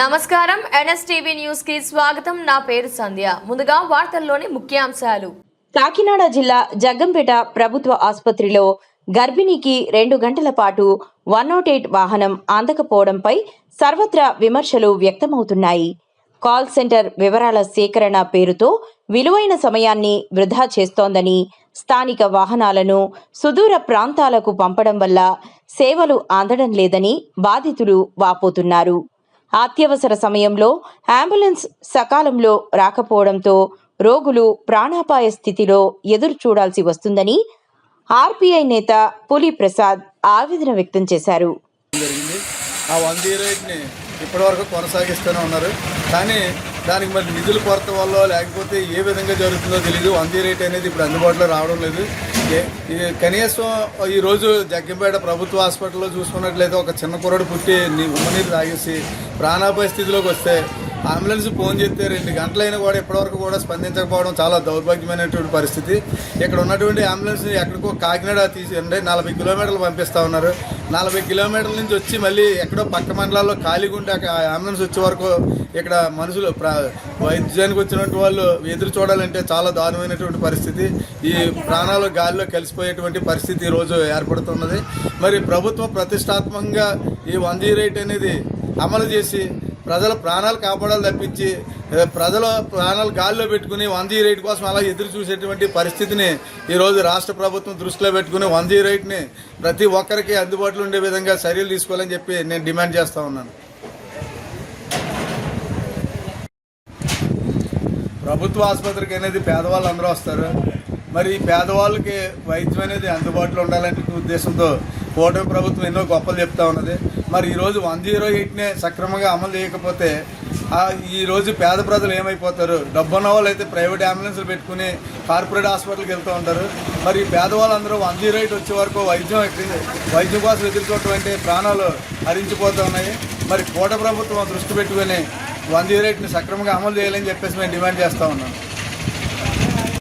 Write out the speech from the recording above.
నమస్కారం. ఎన్ఎస్టీవీ న్యూస్కి స్వాగతం. నా పేరు సంధ్య. ముందుగా వార్తల్లోని ముఖ్యాంశాలు. కాకినాడ జిల్లా జగ్గంపేట ప్రభుత్వ ఆసుపత్రిలో గర్భిణికి రెండు గంటల పాటు వన్ నాట్ ఎయిట్ వాహనం అందకపోవడంపై సర్వత్రా విమర్శలు వ్యక్తమవుతున్నాయి. కాల్ సెంటర్ వివరాల సేకరణ పేరుతో విలువైన సమయాన్ని వృధా చేస్తోందని స్థానిక వాహనాలను సుదూర ప్రాంతాలకు పంపడం వల్ల సేవలు అందడం లేదని బాధితులు వాపోతున్నారు. అత్యవసర సమయంలో అంబులెన్స్ సకాలంలో రాకపోవడంతో రోగులు ప్రాణాపాయ స్థితిలో ఎదురు చూడాల్సి వస్తుందని ఆర్పిఐ నేత పులి ప్రసాద్ ఆవేదన వ్యక్తం చేశారు. ఆ వన్ జీరో ఎయిట్ని ఇప్పటివరకు కొనసాగిస్తూనే ఉన్నారు. కానీ దానికి మరి నిధుల కొరత వల్ల లేకపోతే ఏ విధంగా జరుగుతుందో తెలియదు వన్ జీరో ఎయిట్ అనేది ఇప్పుడు అందుబాటులో రావడం లేదు. కనీసం ఈరోజు జగ్గంపేట ప్రభుత్వ హాస్పిటల్లో చూసుకున్నట్లయితే ఒక చిన్న కురడు పుట్టి నీ ఉమ్మనీరు తాగేసి ప్రాణాపాయ స్థితిలోకి వస్తే అంబులెన్స్ ఫోన్ చేస్తే రెండు గంటలైనా కూడా ఇప్పటివరకు కూడా స్పందించకపోవడం చాలా దౌర్భాగ్యమైనటువంటి పరిస్థితి. ఇక్కడ ఉన్నటువంటి అంబులెన్స్ ఎక్కడికో కాకినాడ తీసి అంటే నలభై కిలోమీటర్లు పంపిస్తా ఉన్నారు. నలభై కిలోమీటర్ల నుంచి వచ్చి మళ్ళీ ఎక్కడో పక్క మండలాల్లో ఖాళీగా ఉంటే ఆ అంబులెన్స్ వచ్చే వరకు ఇక్కడ మనుషులు వైద్యానికి వచ్చినటువంటి వాళ్ళు ఎదురు చూడాలంటే చాలా దారుణమైనటువంటి పరిస్థితి. ఈ ప్రాణాలు గాలిలో కలిసిపోయేటువంటి పరిస్థితి ఈరోజు ఏర్పడుతున్నది. మరి ప్రభుత్వం ప్రతిష్టాత్మకంగా ఈ వన్ జీ రేట్ అనేది అమలు చేసి ప్రజల ప్రాణాలు కాపాడాలి తప్పించి ప్రజల ప్రాణాలు గాల్లో పెట్టుకుని వన్ జీరో ఎయిట్ కోసం అలా ఎదురు చూసేటువంటి పరిస్థితిని ఈరోజు రాష్ట్ర ప్రభుత్వం దృష్టిలో పెట్టుకుని వన్ జీరో ఎయిట్ని ప్రతి ఒక్కరికి అందుబాటులో ఉండే విధంగా చర్యలు తీసుకోవాలని చెప్పి నేను డిమాండ్ చేస్తూ ఉన్నాను. ప్రభుత్వ ఆసుపత్రికి అనేది పేదవాళ్ళు అందరూ వస్తారు. మరి ఈ పేదవాళ్ళకి వైద్యం అనేది అందుబాటులో ఉండాలనే ఉద్దేశంతో కూటమి ప్రభుత్వం ఎన్నో గొప్పలు చెప్తా ఉన్నది. మరి ఈరోజు వన్ జీరో ఎయిట్నే సక్రమంగా అమలు చేయకపోతే ఈరోజు ఈ రోజు పేద ప్రజలు ఏమైపోతారు? డబ్బున్న వాళ్ళు అయితే ప్రైవేట్ అంబులెన్స్లు పెట్టుకుని కార్పొరేట్ హాస్పిటల్కి వెళ్తూ ఉంటారు. మరి పేదవాళ్ళందరూ వన్ జీరో ఎయిట్ వచ్చే వరకు వైద్యం వైద్యం కోసం ఎదుర్కోవటం అంటే ప్రాణాలు హరించిపోతూ ఉన్నాయి. మరి కోట ప్రభుత్వం దృష్టి పెట్టుకుని వన్ జీరో ఎయిట్ని సక్రమంగా అమలు చేయాలని చెప్పేసి మేము డిమాండ్ చేస్తూ ఉన్నాం.